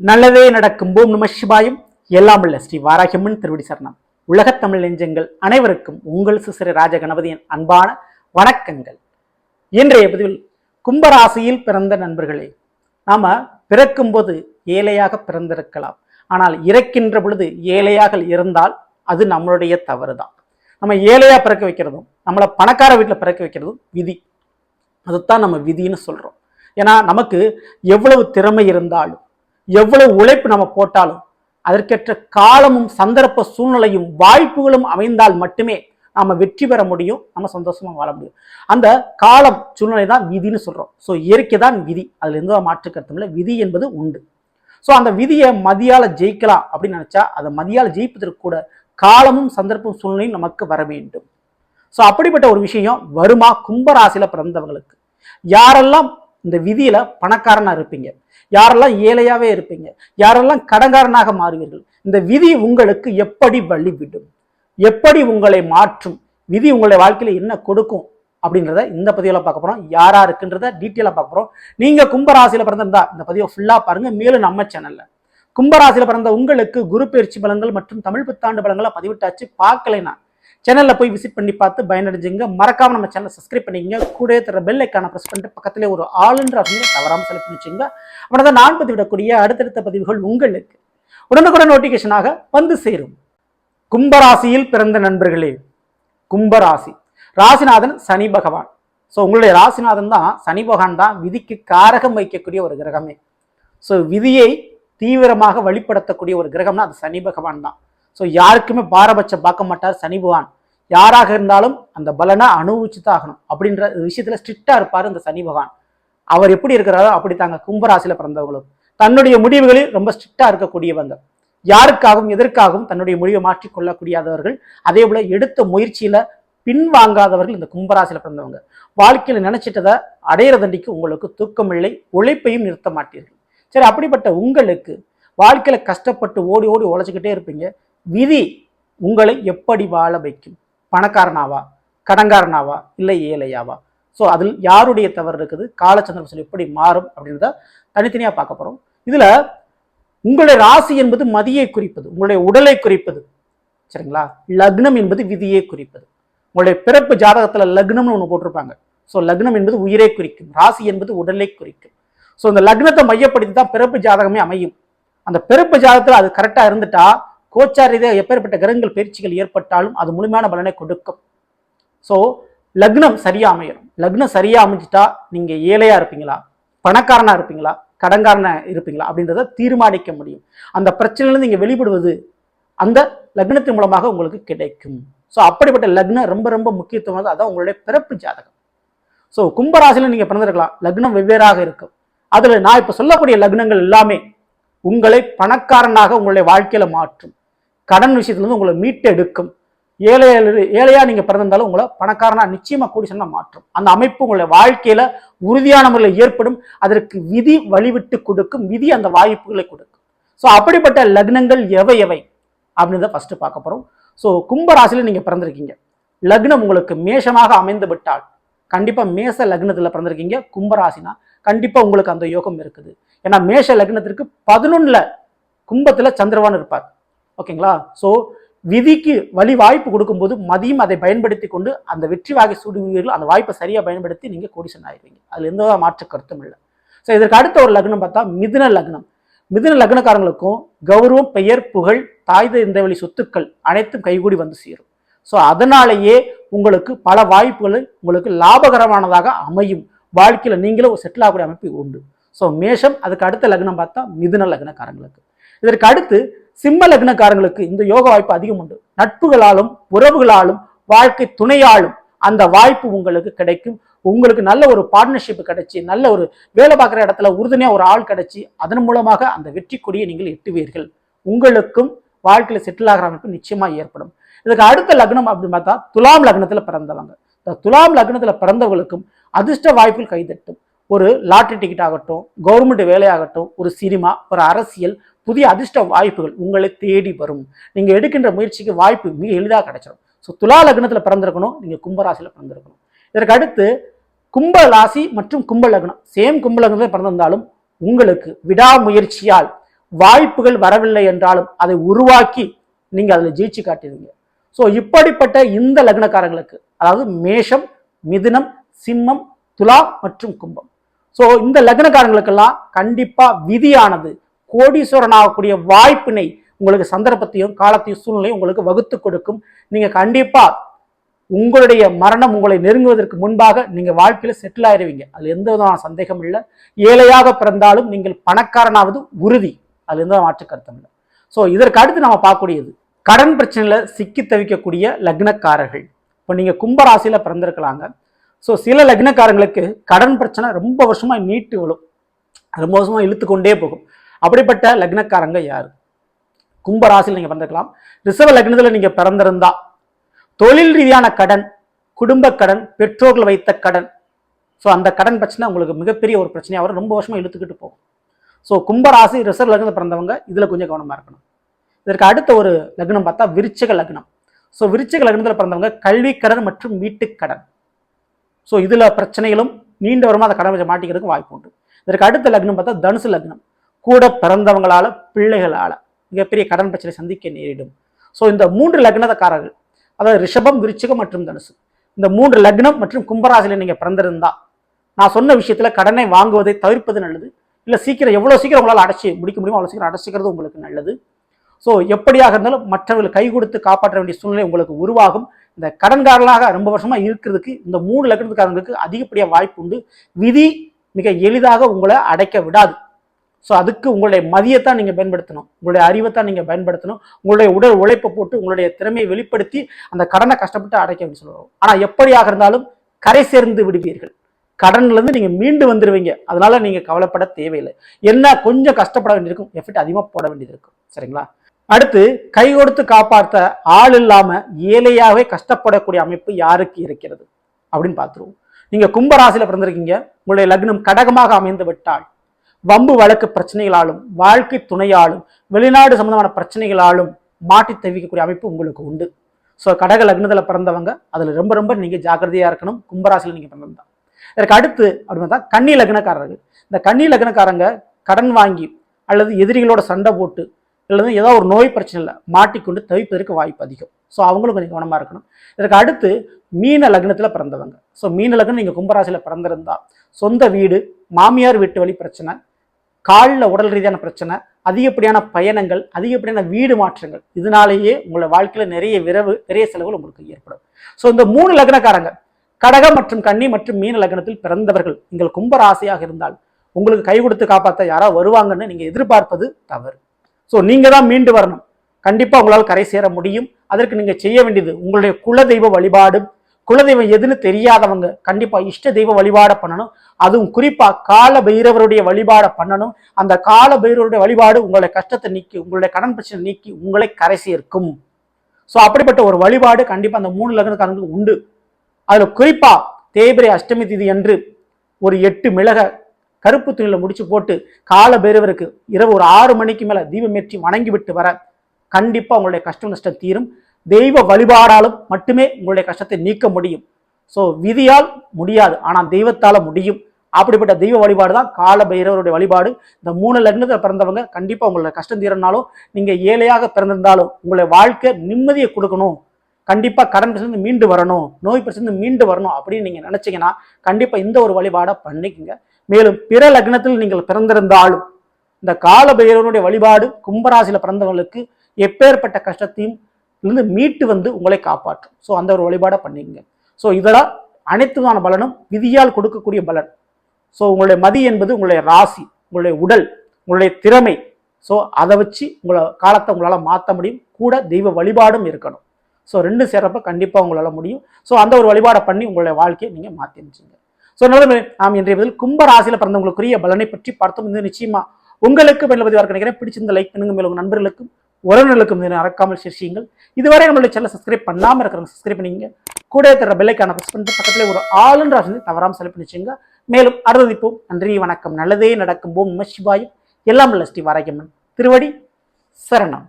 நல்லதே நடக்கும். பூம் நம சிவாயும். எல்லாம் உள்ள ஸ்ரீ வாராகியம்மன் திருவடி சரணம் உலகத் தமிழ் நெஞ்சங்கள் அனைவருக்கும் உங்கள் சிசிறு ராஜ கணபதியின் அன்பான வணக்கங்கள். இன்றைய பதிவில் கும்பராசியில் பிறந்த நண்பர்களே நாம பிறக்கும்போது ஏழையாக பிறந்திருக்கலாம். ஆனால் இறக்கின்ற பொழுது ஏழையாக இருந்தால் அது நம்மளுடைய தவறு தான் நம்ம ஏழையாக பிறக்க வைக்கிறதும் நம்மளை பணக்கார வீட்டில் பிறக்க வைக்கிறதும் விதி. அதுதான் நம்ம விதின்னு சொல்கிறோம் ஏன்னா நமக்கு எவ்வளவு திறமை இருந்தாலும் எவ்வளவு உழைப்பு நம்ம போட்டாலும் அதற்கேற்ற காலமும் சந்தர்ப்ப சூழ்நிலையும் வாய்ப்புகளும் அமைந்தால் மட்டுமே நாம் வெற்றி பெற முடியும் நம்ம சந்தோஷமாக வாழ முடியும். அந்த காலம் சூழ்நிலை தான் விதின்னு சொல்கிறோம் ஸோ இயற்கை தான் விதி. அதில் எந்த மாற்று கருத்தும் இல்லை. விதி என்பது உண்டு. ஸோ அந்த விதியை மதியால் ஜெயிக்கலாம் அப்படின்னு நினச்சா அதை மதியால் ஜெயிப்பதற்கு கூட காலமும் சந்தர்ப்பம் சூழ்நிலையும் நமக்கு வர வேண்டும். ஸோ அப்படிப்பட்ட ஒரு விஷயம் வருமா? கும்பராசியில் பிறந்தவங்களுக்கு. யாரெல்லாம் இந்த விதியில பணக்காரனா இருப்பீங்க. யாரெல்லாம் ஏழையாவே இருப்பீங்க. யாரெல்லாம் கடன்காரனாக மாறுவீர்கள். இந்த விதி உங்களுக்கு எப்படி வழிவிடும்? எப்படி உங்களை மாற்றும்? விதி உங்களுடைய வாழ்க்கையில என்ன கொடுக்கும்? அப்படின்றத இந்த பதிவில் பார்க்க போறோம். யாரா இருக்குன்றத டீட்டெயிலாக பார்க்க போறோம். நீங்க கும்பராசியில பிறந்திருந்தா இந்த பதிவை ஃபுல்லா பாருங்க. மேலும் நம்ம சேனல்ல கும்பராசியில பிறந்த உங்களுக்கு குரு பயிற்சி பலங்கள் மற்றும் தமிழ் புத்தாண்டு பலங்களை பதிவிட்டாச்சு. பார்க்கலைனா சேனலில் போய் விசிட் பண்ணி பார்த்து பயனடைஞ்சுங்க. மறக்காமல் நம்ம சேனலை சப்ஸ்கிரைப் பண்ணிக்கங்க. கூட தர பெல் ஐக்கான ப்ரெஸ் பண்ணிட்டு பக்கத்திலே ஒரு ஆளுன்ற அப்படின்னு தவறாம செலக்ட் பண்ணிச்சிங்க அப்படின்னா தான் நான் பதிவிடக்கூடிய அடுத்தடுத்த பதிவுகள் உங்களுக்கு உடனுக்குடன் நோட்டிஃபிகேஷனாக வந்து சேரும். கும்பராசியில் பிறந்த நண்பர்களே கும்பராசி. ராசிநாதன் சனி பகவான். ஸோ உங்களுடைய ராசிநாதன் தான் சனி பகவான் தான் விதிக்கு காரகம் வைக்கக்கூடிய ஒரு கிரகமே. ஸோ விதியை தீவிரமாக வழிபடுத்தக்கூடிய ஒரு கிரகம்னா அது சனி பகவான் தான். ஸோ யாருக்குமே பாரபட்சம் பார்க்க மாட்டார் சனி பகவான். யாராக இருந்தாலும் அந்த பலனை அனுபவிச்சு தான் ஆகணும். அப்படின்ற விஷயத்துல ஸ்ட்ரிக்டா இருப்பார் இந்த சனி பகவான். அவர் எப்படி இருக்கிறாரோ அப்படி தாங்க கும்பராசியில பிறந்தவங்களும். தன்னுடைய முடிவுகளில் ரொம்ப ஸ்ட்ரிக்டா இருக்கக்கூடியவங்க. யாருக்காகவும் எதற்காகவும் தன்னுடைய முடிவை மாற்றிக் கொள்ளக்கூடியாதவர்கள் அதே போல எடுத்த முயற்சியில பின்வாங்காதவர்கள் இந்த கும்பராசியில பிறந்தவங்க. வாழ்க்கையில நினைச்சிட்டதை அடையிற தண்டிக்கு உங்களுக்கு தூக்கமில்லை உழைப்பையும் நிறுத்த மாட்டீர்கள். சரி அப்படிப்பட்ட உங்களுக்கு வாழ்க்கையில கஷ்டப்பட்டு ஓடி ஓடி உழைச்சிக்கிட்டே இருப்பீங்க. விதி உங்களை எப்படி வாழ வைக்கும்? பணக்காரனாவா? கடன்காரனாவா? இல்லை ஏழையாவா? ஸோ அதில் யாருடைய தவறு இருக்குது? காலச்சந்திரன் எப்படி மாறும் அப்படின்றத தனித்தனியாக பார்க்க போகிறோம் இதில் உங்களுடைய ராசி என்பது மதியை குறிப்பது உங்களுடைய உடலை குறிப்பது. சரிங்களா? லக்னம் என்பது விதியை குறிப்பது. உங்களுடைய பிறப்பு ஜாதகத்தில் லக்னம்னு ஒன்று போட்டிருப்பாங்க. ஸோ லக்னம் என்பது உயிரை குறிக்கும் ராசி என்பது உடலை குறிக்கும். ஸோ இந்த லக்னத்தை மையப்படுத்தி தான் பிறப்பு ஜாதகமே அமையும். அந்த பிறப்பு ஜாதகத்தில் அது கரெக்டாக இருந்துட்டா கோச்சார் ரீதியாக எப்பேற்பட்ட கிரகங்கள் பயிற்சிகள் ஏற்பட்டாலும் அது முழுமையான பலனை கொடுக்கும். ஸோ லக்னம் சரியாக அமையணும். லக்னம் சரியாக அமைஞ்சிட்டா நீங்கள் ஏழையாக இருப்பீங்களா? பணக்காரனாக இருப்பீங்களா? கடன்காரனாக இருப்பீங்களா? அப்படின்றத தீர்மானிக்க முடியும். அந்த பிரச்சனையிலேருந்து நீங்கள் வெளிப்படுவது அந்த லக்னத்தின் மூலமாக உங்களுக்கு கிடைக்கும். ஸோ அப்படிப்பட்ட லக்னம் ரொம்ப ரொம்ப முக்கியத்துவமானது. அதான் உங்களுடைய பிறப்பு ஜாதகம். ஸோ கும்பராசியில் நீங்கள் பிறந்திருக்கலாம். லக்னம் வெவ்வேறாக இருக்கும். அதில் நான் இப்போ சொல்லக்கூடிய லக்னங்கள் எல்லாமே உங்களை பணக்காரனாக உங்களுடைய வாழ்க்கையில் மாற்றும். கடன் விஷயத்துலேருந்து உங்களை மீட்டெடுக்கும். ஏழை ஏழையா நீங்கள் பிறந்திருந்தாலும் உங்களை பணக்காரனாக நிச்சயமாக கூடி சொன்ன மாற்றும். அந்த அமைப்பு உங்களுடைய வாழ்க்கையில் உறுதியான முறையில் ஏற்படும். அதற்கு விதி வழிவிட்டு கொடுக்கும். விதி அந்த வாய்ப்புகளை கொடுக்கும். ஸோ அப்படிப்பட்ட லக்னங்கள் எவை எவை? அப்படின்றத ஃபஸ்ட்டு பார்க்க போகிறோம் ஸோ கும்பராசியில நீங்கள் பிறந்திருக்கீங்க. லக்னம் உங்களுக்கு மேஷமாக அமைந்து விட்டால் கண்டிப்பாக மேச லக்னத்தில் பிறந்திருக்கீங்க. கும்பராசினா கண்டிப்பாக உங்களுக்கு அந்த யோகம் இருக்குது. ஏன்னா மேஷ லக்னத்திற்கு பதினொன்றில் கும்பத்தில் சந்திரவான் இருப்பார். ஓகேங்களா? ஸோ விதிக்கு வழி வாய்ப்பு கொடுக்கும்போது மதியம் அதை பயன்படுத்தி கொண்டு அந்த வெற்றி வாகை சூடுவீர்கள் அந்த வாய்ப்பை சரியாக பயன்படுத்தி நீங்கள் கோடிசன் ஆயிடுவீங்க. அதில் எந்த மாற்று கருத்தும் இல்லை. ஸோ இதற்கு அடுத்த ஒரு லக்னம் பார்த்தா மிதுன லக்னம். மிதுன லக்னக்காரங்களுக்கும் கௌரவம் பெயர் புகழ் தாய் இந்த வழி சொத்துக்கள் அனைத்தும் கைகூடி வந்து சேரும். ஸோ அதனாலேயே உங்களுக்கு பல வாய்ப்புகள் உங்களுக்கு லாபகரமானதாக அமையும். வாழ்க்கையில் நீங்களும் செட்டில் ஆகக்கூடிய அமைப்பு உண்டு. ஸோ மேஷம் அதுக்கு அடுத்த லக்னம் பார்த்தா மிதுன லக்னக்காரங்களுக்கு. இதற்கு அடுத்து சிம்ம லக்னக்காரங்களுக்கு இந்த யோக வாய்ப்பு அதிகம் உண்டு. நட்புகளாலும் உறவுகளாலும் வாழ்க்கை துணையாலும் அந்த வாய்ப்பு உங்களுக்கு கிடைக்கும். உங்களுக்கு நல்ல ஒரு பார்ட்னர்ஷிப் கிடைச்சி நல்ல ஒரு வேலை பார்க்குற இடத்துல உறுதுணையாக ஒரு ஆள் கிடைச்சி அதன் மூலமாக அந்த வெற்றி கொடியை நீங்கள் எட்டுவீர்கள். உங்களுக்கும் வாழ்க்கையில் செட்டில் ஆகிற அமைப்பு ஏற்படும். இதுக்கு அடுத்த லக்னம் அப்படின்னு பார்த்தா துலாம் லக்னத்தில் பிறந்தவங்க. இந்த துலாம் லக்னத்தில் பிறந்தவங்களுக்கும் அதிர்ஷ்ட வாய்ப்புகள் கைதட்டும். ஒரு லாட்ரி டிக்கெட் ஆகட்டும் கவர்மெண்ட் வேலையாகட்டும் ஒரு சினிமா ஒரு அரசியல் புதிய அதிர்ஷ்ட வாய்ப்புகள் உங்களை தேடி வரும். நீங்கள் எடுக்கின்ற முயற்சிக்கு வாய்ப்பு மிக எளிதாக கிடைச்சிடும் ஸோ துலா லக்னத்தில் பிறந்திருக்கணும் நீங்கள் கும்பராசியில் பிறந்திருக்கணும். இதற்கு அடுத்து கும்ப ராசி மற்றும் கும்ப லக்னம். சேம் கும்ப லக்னத்தில் பிறந்திருந்தாலும் உங்களுக்கு விடாமுயற்சியால் வாய்ப்புகள் வரவில்லை என்றாலும் அதை உருவாக்கி நீங்கள் அதில் ஜெயிச்சு காட்டுவீங்க ஸோ இப்படிப்பட்ட இந்த லக்னக்காரங்களுக்கு அதாவது மேஷம் மிதுனம் சிம்மம் துலா மற்றும் கும்பம். ஸோ இந்த லக்னக்காரங்களுக்கெல்லாம் கண்டிப்பாக விதியானது. கோடீஸ்வரன் ஆகக்கூடிய வாய்ப்பினை உங்களுக்கு சந்தர்ப்பத்தையும் காலத்தையும் சூழ்நிலையும் உங்களுக்கு வகுத்து கொடுக்கும். நீங்கள் கண்டிப்பாக உங்களுடைய மரணம் உங்களை நெருங்குவதற்கு முன்பாக நீங்கள் வாழ்க்கையில் செட்டில் ஆயிடுவீங்க அதில் எந்த விதமான சந்தேகம் இல்லை. ஏழையாக பிறந்தாலும் நீங்கள் பணக்காரனாவது உறுதி. அது எந்த மாற்று கருத்தம் இல்லை. ஸோ இதற்கு அடுத்து நம்ம பார்க்கக்கூடியது. கடன் பிரச்சனையில் சிக்கி தவிக்கக்கூடிய லக்னக்காரர்கள். இப்போ நீங்கள் கும்பராசியில் பிறந்திருக்கலாங்க. ஸோ சில லக்னக்காரங்களுக்கு கடன் பிரச்சனை ரொம்ப வருஷமாக நீட்டு விழும். ரொம்ப வருஷமாக இழுத்து கொண்டே போகும். அப்படிப்பட்ட லக்னக்காரங்க யார்? கும்பராசியில் நீங்கள் பிறந்திருக்கலாம். ரிசர்வ லக்னத்தில் நீங்கள் பிறந்திருந்தா தொழில் ரீதியான கடன் குடும்ப கடன் பெற்றோர்கள் வைத்த கடன். ஸோ அந்த கடன் பிரச்சனை உங்களுக்கு மிகப்பெரிய ஒரு பிரச்சனையாக வரும். ரொம்ப வருஷமாக இழுத்துக்கிட்டு போகும். ஸோ கும்பராசி ரிசர்வ் லக்னத்தில் பிறந்தவங்க இதில் கொஞ்சம் கவனமாக இருக்கணும். இதற்கு அடுத்த ஒரு லக்னம் பார்த்தா விருச்சக லக்னம். ஸோ விருச்சக லக்னத்தில் பிறந்தவங்க கல்வி கடன் மற்றும் வீட்டுக்கடன். ஸோ இதில் பிரச்சனைகளும் நீண்டவரமாக அதை கடமை கடன் மாட்டிக்கிறதுக்கு வாய்ப்பு உண்டு. இதற்கு அடுத்த லக்னம் பார்த்தா தனுசு லக்னம். கூட பிறந்தவங்களால பிள்ளைகளால் மிகப்பெரிய கடன் பிரச்சனை சந்திக்க நேரிடும். ஸோ இந்த மூன்று லக்னதக்காரர்கள் அதாவது ரிஷபம் விருச்சிகம் மற்றும் தனுசு இந்த மூன்று லக்னம் மற்றும் கும்பராசியில் நீங்கள் பிறந்திருந்தா நான் சொன்ன விஷயத்தில் கடனை வாங்குவதை தவிர்ப்பது நல்லது. இல்லை சீக்கிரம் எவ்வளோ சீக்கிரம் உங்களால் அடைச்சி முடிக்க முடியுமோ அவ்வளோ சீக்கிரம் அடைச்சிக்கிறது உங்களுக்கு நல்லது. ஸோ எப்படியாக இருந்தாலும் மற்றவர்கள் கை கொடுத்து காப்பாற்ற வேண்டிய சூழ்நிலை உங்களுக்கு உருவாகும். இந்த கடன்காரர்களாக ரொம்ப வருஷமாக இருக்கிறதுக்கு இந்த மூணு லக்னத்துக்காரங்களுக்கு அதிகப்படியாக வாய்ப்பு உண்டு. விதி மிக எளிதாக உங்களை அடைக்க விடாது. ஸோ அதுக்கு உங்களுடைய மதியத்தான் நீங்கள் பயன்படுத்தணும். உங்களுடைய அறிவைத்தான் நீங்கள் பயன்படுத்தணும். உங்களுடைய உடல் உழைப்பை போட்டு உங்களுடைய திறமையை வெளிப்படுத்தி அந்த கடனை கஷ்டப்பட்டு அடைக்க சொல்லுவோம் ஆனால் எப்படியாக இருந்தாலும் கரை சேர்ந்து விடுவீர்கள். கடன்லேருந்து நீங்கள் மீண்டு வந்துடுவீங்க அதனால நீங்கள் கவலைப்பட தேவையில்லை. என்ன கொஞ்சம் கஷ்டப்பட வேண்டியிருக்கும். எஃபெக்ட் அதிகமாக போட வேண்டியது இருக்கும். சரிங்களா? அடுத்து கை கொடுத்து காப்பாற்ற ஆள் இல்லாம ஏழையாகவே கஷ்டப்படக்கூடிய அமைப்பு யாருக்கு இருக்கிறது? அப்படின்னு பார்த்துருவோம். நீங்க கும்பராசியில பிறந்திருக்கீங்க. உங்களுடைய லக்னம் கடகமாக அமைந்து விட்டால் வம்பு வழக்கு பிரச்சனைகளாலும் வாழ்க்கை துணையாலும் வெளிநாடு சம்பந்தமான பிரச்சனைகளாலும் மாட்டி தவிக்கக்கூடிய அமைப்பு உங்களுக்கு உண்டு. ஸோ கடக லக்னத்தில் பிறந்தவங்க அதில் ரொம்ப ரொம்ப நீங்கள் ஜாக்கிரதையாக இருக்கணும். கும்பராசியில் நீங்கள் பிறந்திருந்தா இதற்கு அடுத்து அப்படின்னு பார்த்தா கன்னி லக்னக்காரர்கள். இந்த கன்னி லக்னக்காரங்க கடன் வாங்கி அல்லது எதிரிகளோட சண்டை போட்டு அல்லது ஏதோ ஒரு நோய் பிரச்சனையில் மாட்டிக்கொண்டு தவிப்பதற்கு வாய்ப்பு அதிகம். ஸோ அவங்களும் கொஞ்சம் கவனமாக இருக்கணும். இதற்கு அடுத்து மீன லக்னத்தில் பிறந்தவங்க. ஸோ மீன லக்னம் நீங்கள் கும்பராசியில் பிறந்திருந்தால் சொந்த வீடு மாமியார் வீட்டு வழி பிரச்சனை காலில் உடல் ரீதியான பிரச்சனை அதிகப்படியான பயணங்கள் அதிகப்படியான வீடு மாற்றங்கள் இதனாலேயே உங்களை வாழ்க்கையில் நிறைய விரவு நிறைய செலவுகள் உங்களுக்கு ஏற்படும். ஸோ இந்த மூணு லக்னக்காரங்க கடகம் மற்றும் கன்னி மற்றும் மீன லக்னத்தில் பிறந்தவர்கள் நீங்கள் கும்பராசியாக இருந்தால் உங்களுக்கு கை கொடுத்து காப்பாற்ற யாரோ வருவாங்கன்னு நீங்கள் எதிர்பார்ப்பது தவறு. ஸோ நீங்கள் தான் மீண்டு வரணும். கண்டிப்பாக உங்களால் கரை சேர முடியும். அதற்கு நீங்கள் செய்ய வேண்டியது உங்களுடைய குலதெய்வ வழிபாடு. குலதெய்வம் எதுன்னு தெரியாதவங்க கண்டிப்பாக இஷ்ட தெய்வ வழிபாடை பண்ணணும். அதுவும் குறிப்பாக கால பைரவருடைய வழிபாடை பண்ணணும். அந்த கால பைரவருடைய வழிபாடு உங்களுடைய கஷ்டத்தை நீக்கி உங்களுடைய கடன் பிரச்சனை நீக்கி உங்களை கரை சேர்க்கும். ஸோ அப்படிப்பட்ட ஒரு வழிபாடு கண்டிப்பாக அந்த மூணு லக்னக்காரங்களுக்கு உண்டு. அதில் குறிப்பாக தேய்பிரை அஷ்டமி திதி என்று ஒரு எட்டு மிளக கருப்பு துணியில் முடிச்சு போட்டு கால பைரவருக்கு இரவு ஒரு ஆறு மணிக்கு மேலே தீபமேற்றி வணங்கிவிட்டு வர கண்டிப்பாக உங்களுடைய கஷ்டம் நஷ்டம் தீரும். தெய்வ வழிபாடாலும் மட்டுமே உங்களுடைய கஷ்டத்தை நீக்க முடியும். ஸோ விதியால் முடியாது ஆனால் தெய்வத்தால் முடியும். அப்படிப்பட்ட தெய்வ வழிபாடு தான் கால பைரவருடைய வழிபாடு. இந்த மூணு லக்னத்தில் பிறந்தவங்க கண்டிப்பாக உங்களோட கஷ்டம் தீரனாலும் நீங்கள் ஏழையாக பிறந்திருந்தாலும் உங்களுடைய வாழ்க்கை நிம்மதியை கொடுக்கணும். கண்டிப்பாக கடன் பிரச்சனை மீண்டு வரணும் நோய் பிரச்சனை மீண்டு வரணும் அப்படின்னு நீங்கள் நினச்சிங்கன்னா கண்டிப்பாக இந்த ஒரு வழிபாடை பண்ணிக்கங்க. மேலும் பிற லக்னத்தில் நீங்கள் பிறந்திருந்தாலும் இந்த கால பைரவனுடைய வழிபாடு கும்பராசியில் பிறந்தவங்களுக்கு எப்பேற்பட்ட கஷ்டத்தையும் இருந்து மீட்டு வந்து உங்களை காப்பாற்றும். ஸோ அந்த ஒரு வழிபாடை பண்ணிங்க ஸோ இதெல்லாம் அனைத்துமான பலனும் விதியால் கொடுக்கக்கூடிய பலன். ஸோ உங்களுடைய மதி என்பது உங்களுடைய ராசி உங்களுடைய உடல் உங்களுடைய திறமை. ஸோ அதை வச்சு உங்களை காலத்தை உங்களால் மாற்ற முடியும். கூட தெய்வ வழிபாடும் இருக்கணும். ஸோ ரெண்டு சிறப்பை கண்டிப்பாக உங்களால் முடியும். ஸோ அந்த ஒரு வழிபாடை பண்ணி உங்களுடைய வாழ்க்கையை நீங்கள் மாற்றி ஸோ நல்ல நாம் இன்றைய பதில் கும்ப ராசியில் பிறந்தவங்களுக்குரிய பலனை பற்றி பார்த்தோம். இது நிச்சயமா உங்களுக்கு பதில் நினைக்கிறேன். பிடிச்சிருந்த லைக் பண்ணுங்க. மேலும் நண்பர்களுக்கும் உறவினர்களுக்கும் இதை மறக்காமல் சிரிச்சிங்கள் இதுவரை நம்மளுடைய சேனல் சப்ஸ்கிரைப் பண்ணாமல் இருக்கிறவங்க சப்ஸ்கிரைப் பண்ணிங்க கூட தர பெல்லைக்கான ப்ரெஸ் பண்ணிட்டு பக்கத்தில் ஒரு ஆளுன்ற ஆசை தவறாமல் செலக்ட் பண்ணிச்சுங்க மேலும் அறுதிப்போம் நன்றி வணக்கம். நல்லதே நடக்கும். போம் நம சிவாயும். எல்லாம் உள்ள ஸ்ரீ வாராகியம்மன் திருவடி சரணம்.